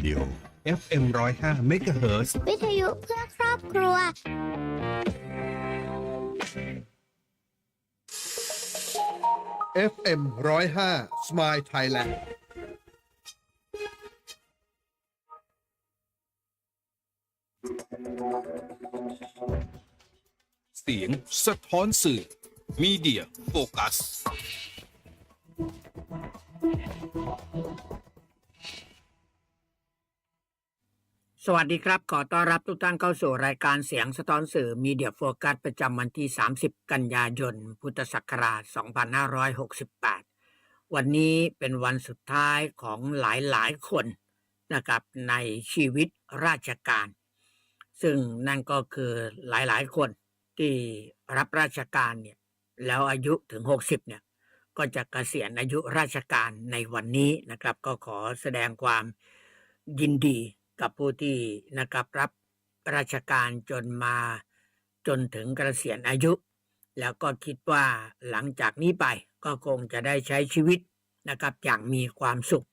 Radio FM 105 MHz วิทยุเพื่อครอบครัว FM 105 Smile Thailand เสียงสะท้อนสื่อมีเดียโฟกัส สวัสดีครับ ขอต้อนรับทุกท่านเข้าสู่รายการเสียงสะท้อนสื่อมีเดียโฟกัสประจำวันที่ 30 กันยายน พุทธศักราช 2568 วันนี้เป็นวันสุดท้ายของหลายๆคนนะครับในชีวิตราชการ ซึ่งนั่นก็คือหลายๆคนที่รับราชการเนี่ยแล้วอายุถึง 60 เนี่ยก็จะเกษียณอายุราชการในวันนี้นะครับ ก็ขอแสดงความยินดี กับผู้ที่นะครับรับราชการจนมาจนถึงเกษียณอายุ แล้วก็คิดว่าหลังจากนี้ไปก็คงจะได้ใช้ชีวิตนะครับอย่างมีความสุข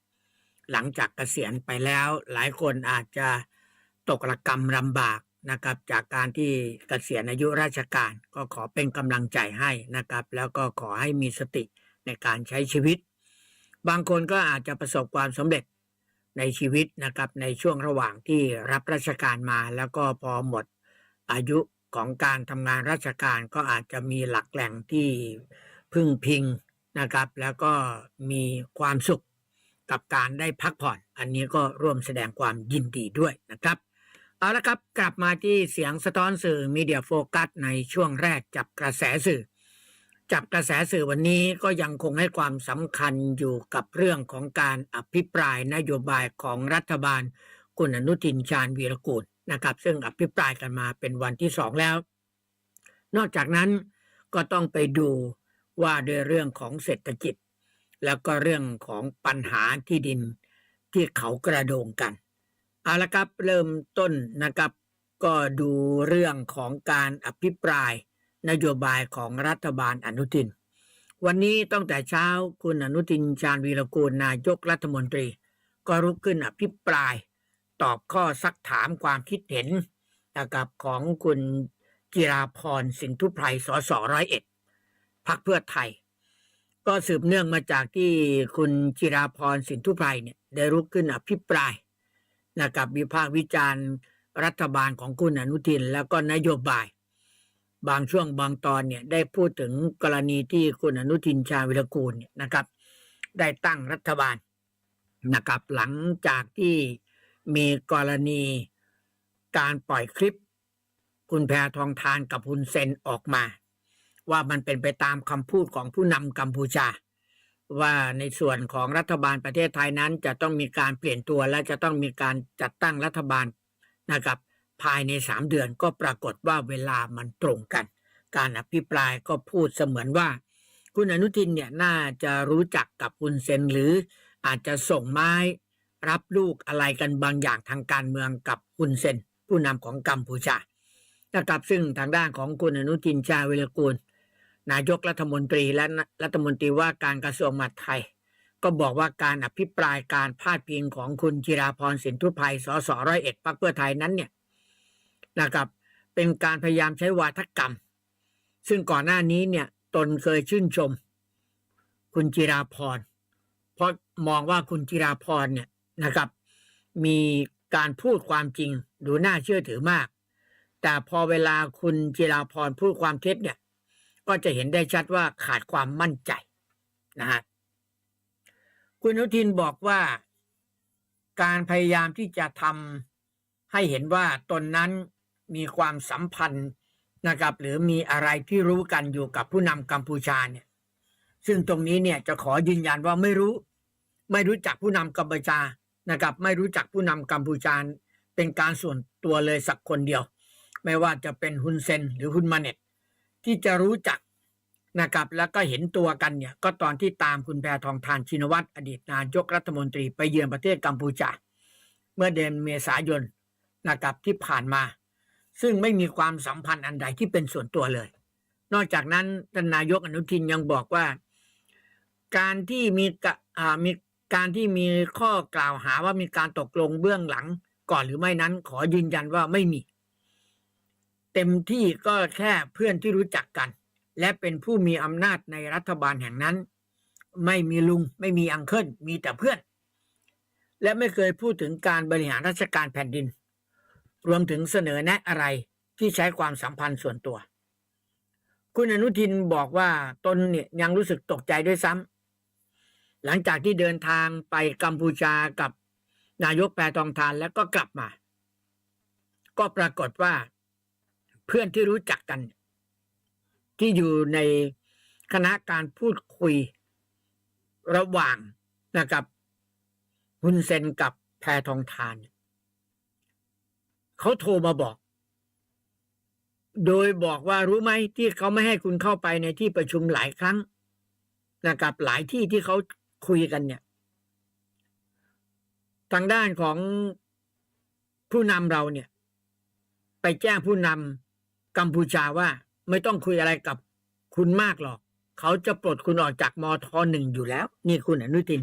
หลังจากเกษียณไปแล้ว หลายคนอาจจะตกระกรรมลำบากนะครับจากการที่เกษียณอายุราชการก็ขอเป็นกำลังใจให้นะครับ แล้วก็ขอให้มีสติในการใช้ชีวิต บางคนก็อาจจะประสบความสำเร็จ ในชีวิตนะครับในช่วงระหว่างที่รับราชการมา แล้วก็พอหมดอายุของการทำงานราชการก็อาจจะมีหลักแหล่งที่พึ่งพิงนะครับ แล้วก็มีความสุขกับการได้พักผ่อน อันนี้ก็ร่วมแสดงความยินดีด้วยนะครับเอาละครับกลับมาที่เสียงสะท้อนสื่อมีเดียโฟกัสในช่วงแรกจับกระแสสื่อ จับกระแสสื่อวันนี้ก็ยังคงให้ความสำคัญอยู่กับเรื่องของการอภิปรายนโยบายของรัฐบาลคุณอนุทินชาญวีรกูลนะครับ ซึ่งอภิปรายกันมาเป็นวันที่สองแล้ว นอกจากนั้นก็ต้องไปดูว่าด้วยเรื่องของเศรษฐกิจ แล้วก็เรื่องของปัญหาที่ดินที่เขากระโดงกันเอาละครับเริ่มต้นนะครับ ก็ดูเรื่องของการอภิปราย นโยบายของรัฐบาลอนุทิน วันนี้ตั้งแต่เช้าคุณอนุทินชาญวีรกูลนายกรัฐมนตรี ก็รุกขึ้นอภิปราย ตอบข้อซักถามความคิดเห็นนะครับของคุณจิราพรสินทุไพรสสร้อยเอ็ดพักเพื่อไทย ก็สืบเนื่องมาจากที่คุณจิราพรสินทุไพรเนี่ยได้รุกขึ้นอภิปรายนะครับวิพากษ์วิจารณ์รัฐบาลของคุณอนุทินแล้วก็นโยบาย บางช่วงบางตอนเนี่ยได้พูดถึงกรณีที่คุณอนุทินชาวิรกูลเนี่ยนะครับ ได้ตั้งรัฐบาลนะครับหลังจากที่มีกรณีการปล่อยคลิป คุณแพทองทานกับคุณเซนออกมา ว่ามันเป็นไปตามคำพูดของผู้นำกัมพูชา ว่าในส่วนของรัฐบาลประเทศไทยนั้นจะต้องมีการเปลี่ยนตัวและจะต้องมีการจัดตั้งรัฐบาลนะครับ ภายในสามเดือนก็ปรากฏว่าเวลามันตรงกัน การอภิปรายก็พูดเสมือนว่า คุณอนุทินเนี่ยน่าจะรู้จักกับคุณเซนหรืออาจจะส่งไม้รับลูกอะไรกันบางอย่างทางการเมืองกับคุณเซน ผู้นำของกัมพูชานะครับซึ่งทางด้านของคุณอนุทินชาวิรกูล นายกรัฐมนตรีและรัฐมนตรีว่าการกระทรวงมหาดไทย ก็บอกว่าการอภิปรายการพาดพิงของคุณจิราพรสินทุพไพสสร้อยเอ็ดพรรคเพื่อไทยนั้นเนี่ย นะครับเป็นการพยายามใช้วาทกรรม ซึ่งก่อนหน้านี้เนี่ยตนเคยชื่นชม คุณจิราพรเพราะมองว่าคุณจิราพรเนี่ยนะครับ มีการพูดความจริงดูน่าเชื่อถือมาก แต่พอเวลาคุณจิราพรพูดความเท็จเนี่ย ก็จะเห็นได้ชัดว่าขาดความมั่นใจนะฮะคุณอนุทินบอกว่าการพยายามที่จะทำให้เห็นว่าตนนั้น มีความสัมพันธ์นะครับ หรือมีอะไรที่รู้กันอยู่กับผู้นำกัมพูชาเนี่ย ซึ่งตรงนี้เนี่ยจะขอยืนยันว่าไม่รู้ ไม่รู้จักผู้นำกัมพูชานะครับ ไม่รู้จักผู้นำกัมพูชาเป็นการส่วนตัวเลยสักคนเดียว ไม่ว่าจะเป็นฮุนเซนหรือฮุนมาเน็ตที่จะรู้จักนะครับ แล้วก็เห็นตัวกันเนี่ย ก็ตอนที่ตามคุณแพทองทานชินวัตรอดีตนายกรัฐมนตรีไปเยือนประเทศกัมพูชา เมื่อเดือนเมษายนนะครับที่ผ่านมา ซึ่งไม่มีความสัมพันธ์อันใดที่เป็นส่วนตัวเลย นอกจากนั้นท่านนายกอนุทินยังบอกว่า การที่มีกามีการที่มีข้อกล่าวหาว่ามีการตกลงเบื้องหลังก่อนหรือไม่นั้น ขอยืนยันว่าไม่มี เต็มที่ก็แค่เพื่อนที่รู้จักกัน และเป็นผู้มีอำนาจในรัฐบาลแห่งนั้น ไม่มีลุง ไม่มีอังเคิลมีแต่เพื่อน และไม่เคยพูดถึงการบริหารราชการแผ่นดิน รวมถึงเสนอแนะอะไรที่ใช้ความสัมพันธ์ส่วนตัว คุณอนุทินบอกว่าตนเนี่ยยังรู้สึกตกใจด้วยซ้ำหลังจากที่เดินทางไปกัมพูชากับนายกแปรทองทานแล้วก็กลับมา ก็ปรากฏว่าเพื่อนที่รู้จักกัน ที่อยู่ในคณะการพูดคุยระหว่างนะครับฮุนเซนกับแพทองทานเเขาโทรมาบอก โดยบอกว่ารู้ไหมที่เขาไม่ให้คุณเข้าไปในที่ประชุมหลายครั้งนะครับหลายที่ที่เขาคุยกันเนี่ย ทางด้านของผู้นำเราเนี่ย ไปแจ้งผู้นำกัมพูชาว่าไม่ต้องคุยอะไรกับคุณมากหรอก เขาจะปลดคุณออกจากมทหนึ่งอยู่แล้ว นี่คุณอนุทิน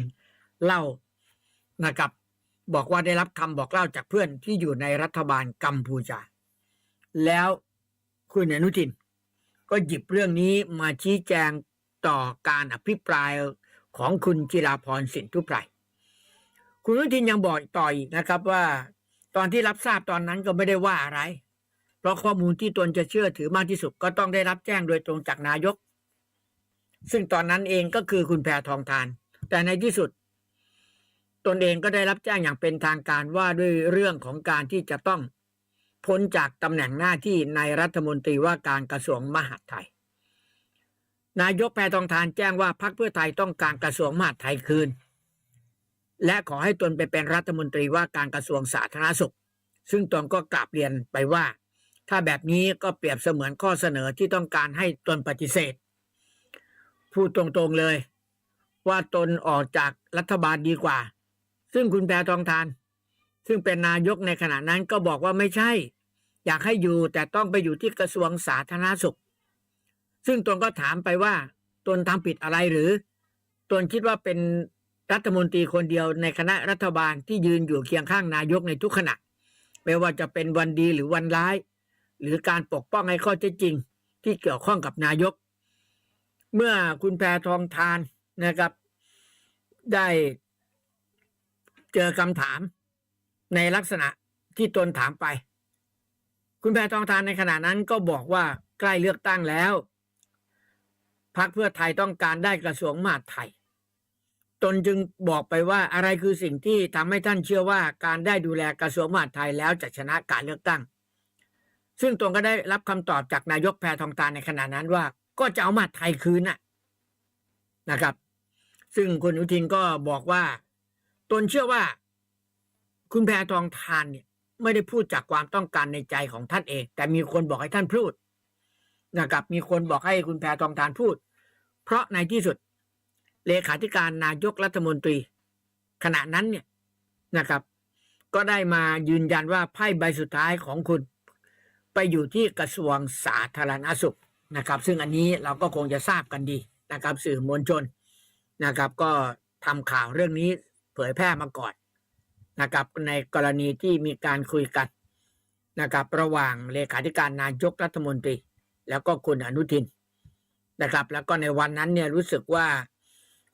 เล่านะครับ บอกว่าได้รับคำบอกเล่าจากเพื่อนที่อยู่ในรัฐบาลกัมพูชา แล้วคุณอนุทิน ก็หยิบเรื่องนี้มาชี้แจงต่อการอภิปรายของคุณจิราพรสินทุไพรคุณอนุทินยังบอกต่ออีกนะครับว่า ตอนที่รับทราบตอนนั้นก็ไม่ได้ว่าอะไร เพราะข้อมูลที่ตนจะเชื่อถือมากที่สุดก็ต้องได้รับแจ้งโดยตรงจากนายก ซึ่งตอนนั้นเองก็คือคุณแพทองทาน แต่ในที่สุด ตนเองก็ได้รับแจ้งอย่างเป็นทางการว่าด้วยเรื่องของการที่จะต้องพ้นจากตำแหน่งหน้าที่ในรัฐมนตรีว่าการกระทรวงมหาดไทย นายกแพทองทานแจ้งว่าพรรคเพื่อไทยต้องการกระทรวงมหาดไทยคืน และขอให้ตนไปเป็นรัฐมนตรีว่าการกระทรวงสาธารณสุข ซึ่งตนก็กราบเรียนไปว่า ถ้าแบบนี้ก็เปรียบเสมือนข้อเสนอที่ต้องการให้ตนปฏิเสธพูดตรงๆเลย ว่าตนออกจากรัฐบาลดีกว่า ซึ่งคุณแพทองทาน ซึ่งเป็นนายกในขณะนั้นก็บอกว่าไม่ใช่ อยากให้อยู่แต่ต้องไปอยู่ที่กระทรวงสาธารณสุข ซึ่งตนก็ถามไปว่า ตนทำผิดอะไรหรือ ตนคิดว่าเป็นรัฐมนตรีคนเดียวในคณะรัฐบาลที่ยืนอยู่เคียงข้างนายกในทุกขณะ ไม่ว่าจะเป็นวันดีหรือวันร้าย หรือการปกป้องให้ข้อเท็จจริง ที่เกี่ยวข้องกับนายก เมื่อคุณแพทองทานนะครับ ได้ เจอคำถามในลักษณะที่ตนถามไป คุณแพทองทานในขณะนั้นก็บอกว่าใกล้เลือกตั้งแล้วพรรคเพื่อไทยต้องการได้กระทรวงมหาดไทย ตนจึงบอกไปว่าอะไรคือสิ่งที่ทำให้ท่านเชื่อว่าการได้ดูแลกระทรวงมหาดไทยแล้วจะชนะการเลือกตั้ง ซึ่งตนก็ได้รับคำตอบจากนายกแพทองทานในขณะนั้นว่า ก็จะเอามหาดไทยคืนน่ะนะครับ ซึ่งคุณอุทินก็บอกว่า ตนเชื่อว่า คุณแพทองทานเนี่ย ไม่ได้พูดจากความต้องการในใจของท่านเอง แต่มีคนบอกให้ท่านพูดนะครับ มีคนบอกให้คุณแพทองทานพูด เพราะในที่สุด เลขาธิการนายกรัฐมนตรี ขณะนั้นเนี่ยนะครับ ก็ได้มายืนยันว่าไพ่ใบสุดท้ายของคุณ ไปอยู่ที่กระทรวงสาธารณสุขนะครับ ซึ่งอันนี้เราก็คงจะทราบกันดีนะครับ สื่อมวลชนนะครับ ก็ทำข่าวเรื่องนี้ เผยแพร่มาก่อนนะครับ ในกรณีที่มีการคุยกันนะครับ ระหว่างเลขาธิการนายกรัฐมนตรี แล้วก็คุณอนุทินนะครับ แล้วก็ในวันนั้นเนี่ยรู้สึกว่า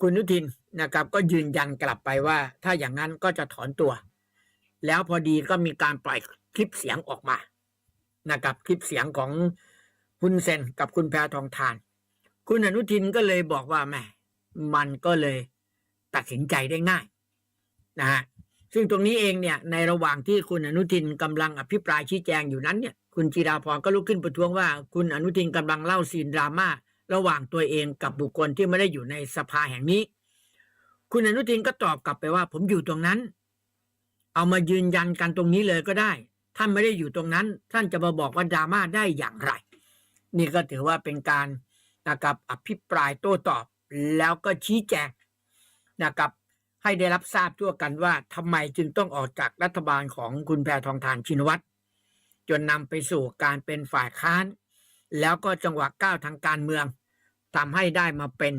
คุณอนุทินนะครับ ก็ยืนยันกลับไปว่า ถ้าอย่างนั้นก็จะถอนตัว แล้วพอดีก็มีการปล่อยคลิปเสียงออกมานะครับคลิปเสียงของคุณเซนกับคุณแพทองทาน คุณอนุทินก็เลยบอกว่าแหมมันก็เลยตัดสินใจได้ง่าย นะฮะซึ่งตรงนี้เองเนี่ยในระหว่างที่คุณอนุทินกำลังอภิปรายชี้แจงอยู่นั้นเนี่ยคุณจิราพรก็ลุกขึ้นประท้วงว่า คุณอนุทินกำลังเล่าซีนดราม่าระหว่างตัวเองกับบุคคลที่ไม่ได้อยู่ในสภาแห่งนี้ คุณอนุทินก็ตอบกลับไปว่า ผมอยู่ตรงนั้น เอามายืนยันกันตรงนี้เลยก็ได้ ท่านไม่ได้อยู่ตรงนั้น ท่านจะมาบอกว่าดราม่าได้อย่างไร นี่ก็ถือว่าเป็นการนะครับอภิปรายโต้ตอบแล้วก็ชี้แจงนะครับ ให้ได้รับทราบทั่วกันว่าทำไมจึงต้องออกจากรัฐบาลของคุณแพทองทานชินวัตรจนนำไปสู่การเป็นฝ่ายค้าน แล้วก็จังหวะก้าวทางการเมืองทำให้ได้มาเป็น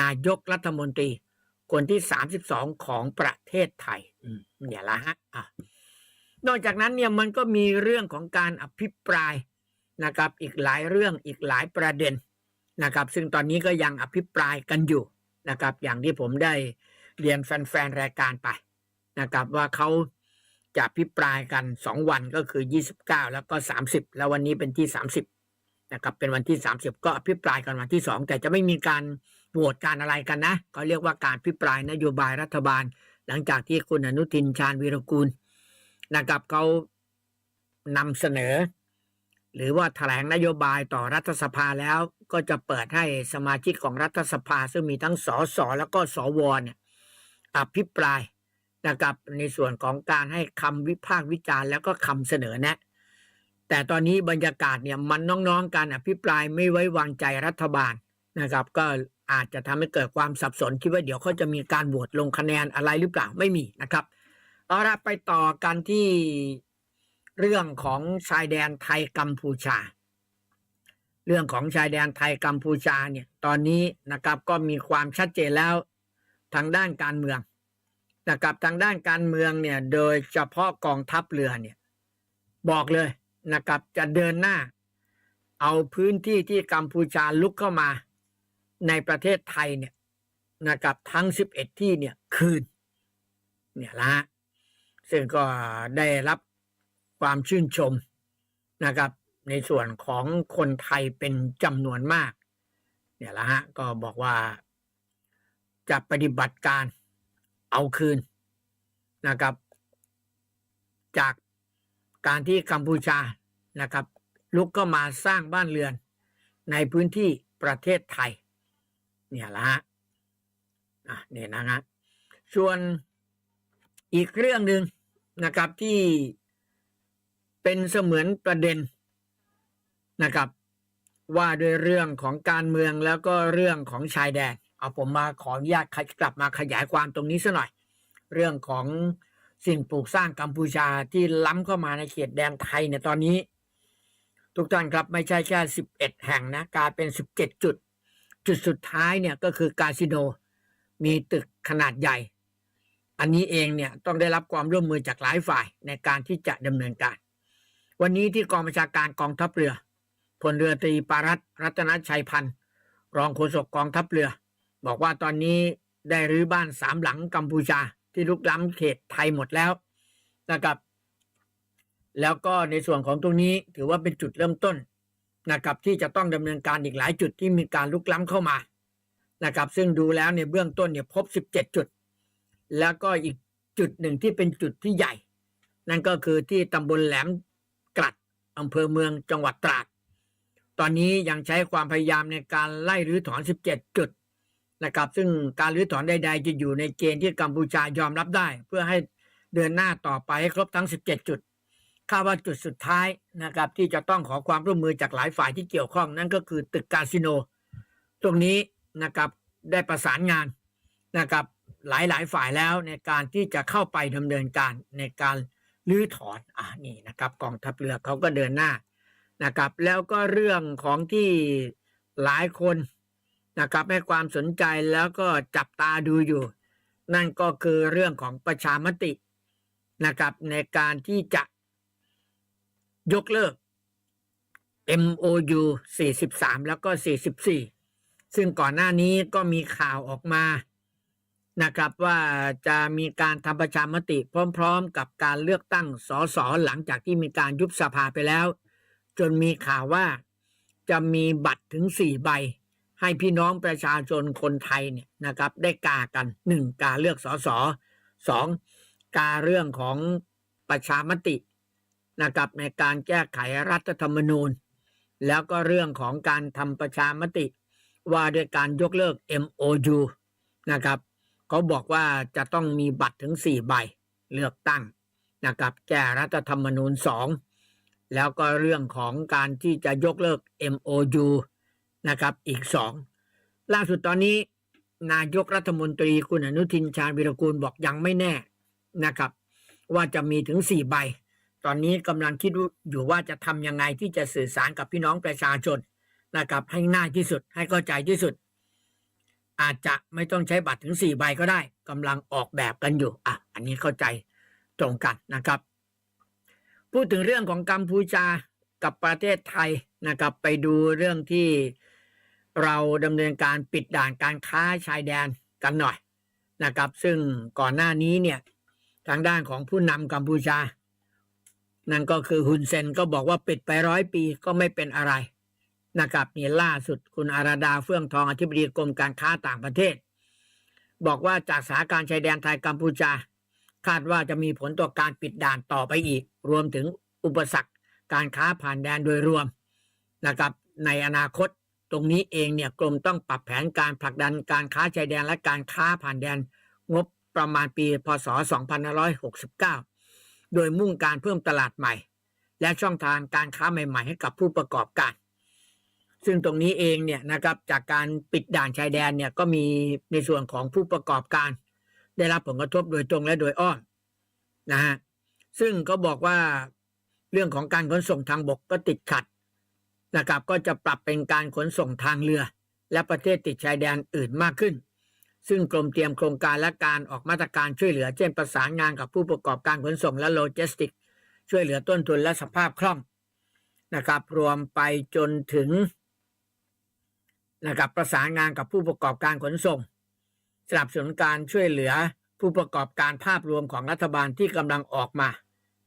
นายกรัฐมนตรี คนที่ 32 ของประเทศไทยเนี่ยละฮะอะนอกจากนั้นเนี่ยมันก็มีเรื่องของการอภิปรายนะครับ อีกหลายเรื่องอีกหลายประเด็นนะครับ ซึ่งตอนนี้ก็ยังอภิปรายกันอยู่นะครับ อย่างที่ผมได้ เรียนแฟนๆ รายการไปนะครับ ว่าเขาจะอภิปรายกัน 2 วันก็คือ 29 แล้วก็ 30 แล้ววันนี้เป็นที่ 30นะครับเป็นวันที่ 30 ก็อภิปรายกันวันที่ 2 แต่จะไม่มีการโหวตการอะไรกันนะเขาเรียกว่าการอภิปรายนโยบายรัฐบาล หลังจากที่คุณอนุทินชาญวีรกูลนะครับเขานำเสนอ หรือว่าแถลงนโยบายต่อรัฐสภาแล้วก็จะเปิดให้สมาชิกของรัฐสภา ซึ่งมีทั้งสสแล้วก็สวเนี่ย อภิปรายนะครับในส่วนของการให้คำวิพากษ์วิจารณ์แล้วก็คำเสนอแนะ แต่ตอนนี้บรรยากาศเนี่ยมันน้องๆการอภิปรายไม่ไว้วางใจรัฐบาลนะครับ ก็อาจจะทำให้เกิดความสับสน คิดว่าเดี๋ยวเขาจะมีการโหวตลงคะแนนอะไรหรือเปล่าไม่มีนะครับเอาละไปต่อกันที่เรื่องของชายแดนไทยกัมพูชา เรื่องของชายแดนไทยกัมพูชาเนี่ยตอนนี้นะครับก็มีความชัดเจนแล้ว ทางด้านการเมืองนะครับทางด้านการเมืองเนี่ยโดยเฉพาะกองทัพเรือเนี่ยบอกเลยนะครับจะเดินหน้า เอาพื้นที่ที่กัมพูชาลุกเข้ามาในประเทศไทยเนี่ยนะครับทั้ง 11 ที่เนี่ยคืนเนี่ยละฮะซึ่งก็ได้รับความชื่นชมนะครับ ในส่วนของคนไทยเป็นจำนวนมาก เนี่ยละฮะก็บอกว่า จะปฏิบัติการเอาคืนนะครับ จากการที่กัมพูชานะครับ ลุกเข้ามาสร้างบ้านเรือน ในพื้นที่ประเทศไทย เนี่ยละฮะอะเนี่ยนะฮะส่วนอีกเรื่องหนึ่งนะครับที่เป็นเสมือนประเด็นนะครับ ว่าด้วยเรื่องของการเมืองแล้วก็เรื่องของชายแดน เอาผมมาขออนุญาตกลับมาขยายความตรงนี้สัหน่อย เรื่องของสิ่งปลูกสร้างกัมพูชาที่ล้ำเข้ามาในเขตแดนไทยเนี่ยตอนนี้ ทุกท่านครับไม่ใช่แค่สิบเอ็ดแห่งนะกลายเป็นสิบเจ็ดจุด จุดสุดท้ายเนี่ยก็คือคาสิโนมีตึกขนาดใหญ่ อันนี้เองเนี่ยต้องได้รับความร่วมมือจากหลายฝ่ายในการที่จะดำเนินการ วันนี้ที่กองบัญชาการกองทัพเรือพลเรือตรีปารัตรัตนชัยพันธ์รองโฆษกกองทัพเรือ บอกว่าตอนนี้ได้รื้อบ้านสามหลังกัมพูชาที่ลุกล้ำเขตไทยหมดแล้วนะครับ แล้วก็ในส่วนของตรงนี้ถือว่าเป็นจุดเริ่มต้นนะครับที่จะต้องดำเนินการอีกหลายจุดที่มีการลุกล้ำเข้ามานะครับ ซึ่งดูแล้วในเบื้องต้นเนี่ยพบ 17 จุด แล้วก็อีกจุดหนึ่งที่เป็นจุดที่ใหญ่ นั่นก็คือที่ตำบลแหลมกลัดอำเภอเมืองจังหวัดตราด ตอนนี้ยังใช้ความพยายามในการไล่รื้อถอน 17 จุด นะครับ ซึ่งการรื้อถอนใด ๆ จะอยู่ในเกณฑ์ที่กัมพูชายอมรับได้ เพื่อให้เดินหน้าต่อไปให้ครบทั้ง 17 จุดคาดว่าจุดสุดท้ายนะครับ ที่จะต้องขอความร่วมมือจากหลายฝ่ายที่เกี่ยวข้องนั่นก็คือตึกคาสิโน ตรงนี้นะครับได้ประสานงานนะครับหลายหลายๆฝ่ายแล้วในการที่จะเข้าไปดำเนินการในการรื้อถอนอ่านี่นะครับกองทัพเรือเขาก็เดินหน้านะครับ แล้วก็เรื่องของที่หลายคน นะครับให้ความสนใจแล้วก็จับตาดูอยู่ นั่นก็คือเรื่องของประชามตินะครับในการที่จะยกเลิก MOU 43 แล้วก็ 44 ซึ่งก่อนหน้านี้ก็มีข่าวออกมานะครับว่าจะมีการทำประชามติพร้อม ๆ กับการเลือกตั้งสสหลังจากที่มีการยุบสภาไปแล้ว จนมีข่าวว่าจะมีบัตรถึง 4 ใบ ให้พี่น้องประชาชนคนไทยเนี่ยนะครับ ได้กากัน 1. กาเลือกสส 2. กาเรื่องของประชามตินะครับในการแก้ไขรัฐธรรมนูญ แล้วก็เรื่องของการทำประชามติ ว่าด้วยการยกเลิก MOU นะครับเขาบอกว่าจะต้องมีบัตรถึง 4 ใบเลือกตั้งนะครับแก้รัฐธรรมนูญ 2 แล้วก็เรื่องของการที่จะยกเลิก MOU นะครับอีก2ล่าสุดตอนนี้ นายกรัฐมนตรีคุณอนุทินชาญวิรกูลบอกยังไม่แน่นะครับ ว่าจะมีถึง4ใบ ตอนนี้กำลังคิดอยู่ว่าจะทำยังไงที่จะสื่อสารกับพี่น้องประชาชนนะครับให้ง่ายที่สุดให้เข้าใจที่สุด อาจจะไม่ต้องใช้บัตรถึงสี่ใบก็ได้กำลังออกแบบกันอยู่อะอันนี้เข้าใจตรงกันนะครับ พูดถึงเรื่องของกัมพูชากับประเทศไทยนะครับ ไปดูเรื่องที่ เราดำเนินการปิดด่านการค้าชายแดนกันหน่อยนะครับ ซึ่งก่อนหน้านี้เนี่ยทางด้านของผู้นำกัมพูชา นั่นก็คือฮุนเซนก็บอกว่าปิดไปร้อยปีก็ไม่เป็นอะไรนะครับนี่ล่าสุดคุณอาราดาเฟื่องทองอธิบดีกรมการค้าต่างประเทศ บอกว่าจากสถานการณ์ชายแดนไทยกัมพูชา คาดว่าจะมีผลต่อการปิดด่านต่อไปอีก รวมถึงอุปสรรคการค้าผ่านแดนโดยรวมนะครับในอนาคต ตรงนี้เองเนี่ยกรมต้องปรับแผนการผลักดันการค้าชายแดนและการค้าผ่านแดน งบประมาณปี พศ 2569 โดยมุ่งการเพิ่มตลาดใหม่ และช่องทางการค้าใหม่ ๆ ให้กับผู้ประกอบการ ซึ่งตรงนี้เองเนี่ยนะครับจากการปิดด่านชายแดนเนี่ยก็มีในส่วนของผู้ประกอบการ ได้รับผลกระทบโดยตรงและโดยอ้อมนะฮะซึ่งก็บอกว่าเรื่องของการขนส่งทางบกก็ติดขัด นะครับก็จะปรับเป็นการขนส่งทางเรือ และประเทศติดชายแดนอื่นมากขึ้น ซึ่งกรมเตรียมโครงการและการออกมาตรการช่วยเหลือ เช่นประสานงานกับผู้ประกอบการขนส่งและโลจิสติก ช่วยเหลือต้นทุนและสภาพคล่องนะครับรวมไปจนถึงนะครับประสานงานกับผู้ประกอบการขนส่ง สนับสนุนการช่วยเหลือผู้ประกอบการภาพรวมของรัฐบาลที่กำลังออกมา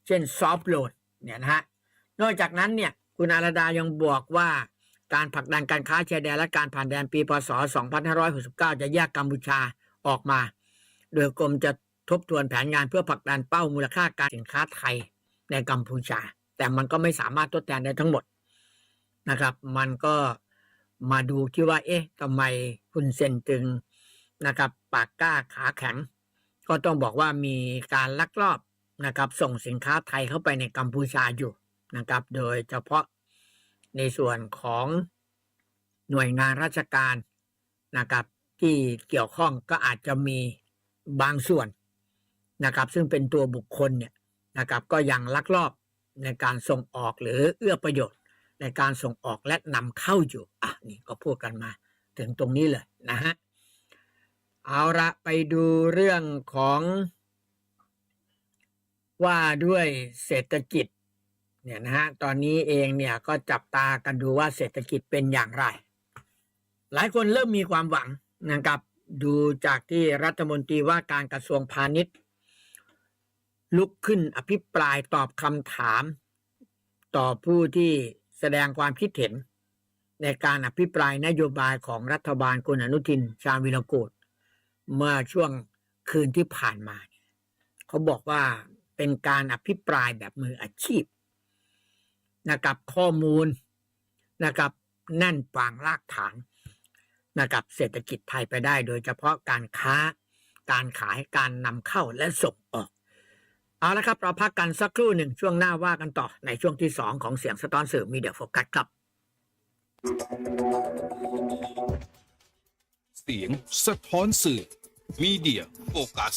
เช่นซอฟต์โหลดเนี่ยนะฮะนอกจากนั้นเนี่ย คุณอารดายังบอกว่าการผลักดันการค้าชายแดนและการผ่านแดนปีพศ 2569 จะแยกกัมพูชาออกมา โดยกรมจะทบทวนแผนงานเพื่อผลักดันเป้ามูลค่าการสินค้าไทยในกัมพูชา แต่มันก็ไม่สามารถทดแทนได้ทั้งหมดนะครับ มันก็มาดูที่ว่า เอ๊ะทำไมคุณเซนจึงนะครับ ปากกล้าขาแข็ง ก็ต้องบอกว่ามีการลักลอบนะครับ ส่งสินค้าไทยเข้าไปในกัมพูชาอยู่ นะครับ โดยเฉพาะในส่วนของหน่วยงานราชการนะครับ ที่เกี่ยวข้องก็อาจจะมีบางส่วนนะครับ ซึ่งเป็นตัวบุคคลเนี่ยนะครับ ก็ยังลักลอบในการส่งออกหรือเอื้อประโยชน์ ในการส่งออกและนำเข้าอยู่อะนี่ก็พูดกันมาถึงตรงนี้เลยนะฮะเอาละไปดูเรื่องของว่าด้วยเศรษฐกิจ เนี่ยนะฮะตอนนี้เองเนี่ยก็จับตากันดูว่าเศรษฐกิจเป็นอย่างไร หลายคนเริ่มมีความหวังนะครับดูจากที่รัฐมนตรีว่าการกระทรวงพาณิชย์ ลุกขึ้นอภิปรายตอบคำถาม ต่อผู้ที่แสดงความคิดเห็น ในการอภิปรายนโยบายของรัฐบาลคุณอนุทิน ชาญวิรกูลเมื่อช่วงคืนที่ผ่านมาเนี่ยเขาบอกว่าเป็นการอภิปรายแบบมืออาชีพ นะครับข้อมูลนะครับแน่นปางรากฐานนะครับเศรษฐกิจไทยไปได้โดยเฉพาะการค้าการขายการนำเข้าและส่งออก เอาละครับ เราพักกันสักครู่หนึ่งช่วงหน้าว่ากันต่อในช่วงที่สองของเสียงสะท้อนสื่อมีเดียโฟกัสครับ เสียงสะท้อนสื่อมีเดียโฟกัส